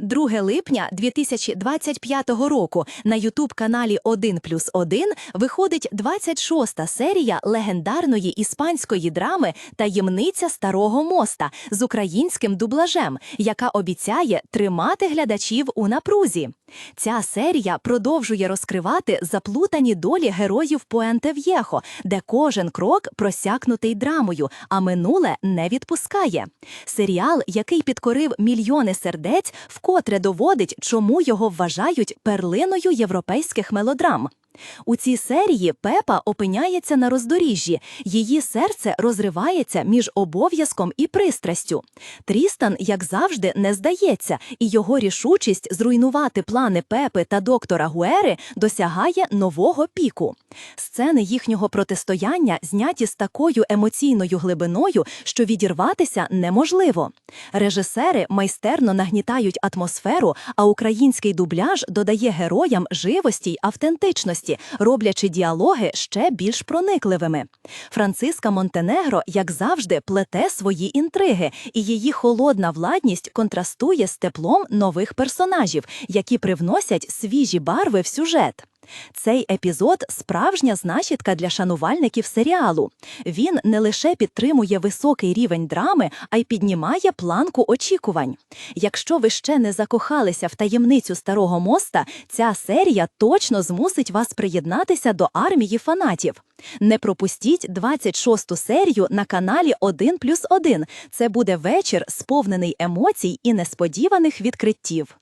2 липня 2025 року на Ютуб-каналі 1 плюс 1 виходить 26-та серія легендарної іспанської драми «Таємниця Старого моста» з українським дублажем, яка обіцяє тримати глядачів у напрузі. Ця серія продовжує розкривати заплутані долі героїв Пуенте В'єхо, де кожен крок просякнутий драмою, а минуле не відпускає. Серіал, який підкорив мільйони сердець, вкотре доводить, чому його вважають перлиною європейських мелодрам. У цій серії Пепа опиняється на роздоріжжі, її серце розривається між обов'язком і пристрастю. Трістан, як завжди, не здається, і його рішучість зруйнувати плани Пепи та доктора Гуери досягає нового піку. Сцени їхнього протистояння зняті з такою емоційною глибиною, що відірватися неможливо. Режисери майстерно нагнітають атмосферу, а український дубляж додає героям живості й автентичності, роблячи діалоги ще більш проникливими. Франциска Монтенегро, як завжди, плете свої інтриги, і її холодна владність контрастує з теплом нових персонажів, які привносять свіжі барви в сюжет. Цей епізод справжня знахідка для шанувальників серіалу. Він не лише підтримує високий рівень драми, а й піднімає планку очікувань. Якщо ви ще не закохалися в таємницю старого моста, ця серія точно змусить вас приєднатися до армії фанатів. Не пропустіть 26-ту серію на каналі 1 плюс 1. Це буде вечір, сповнений емоцій і несподіваних відкриттів.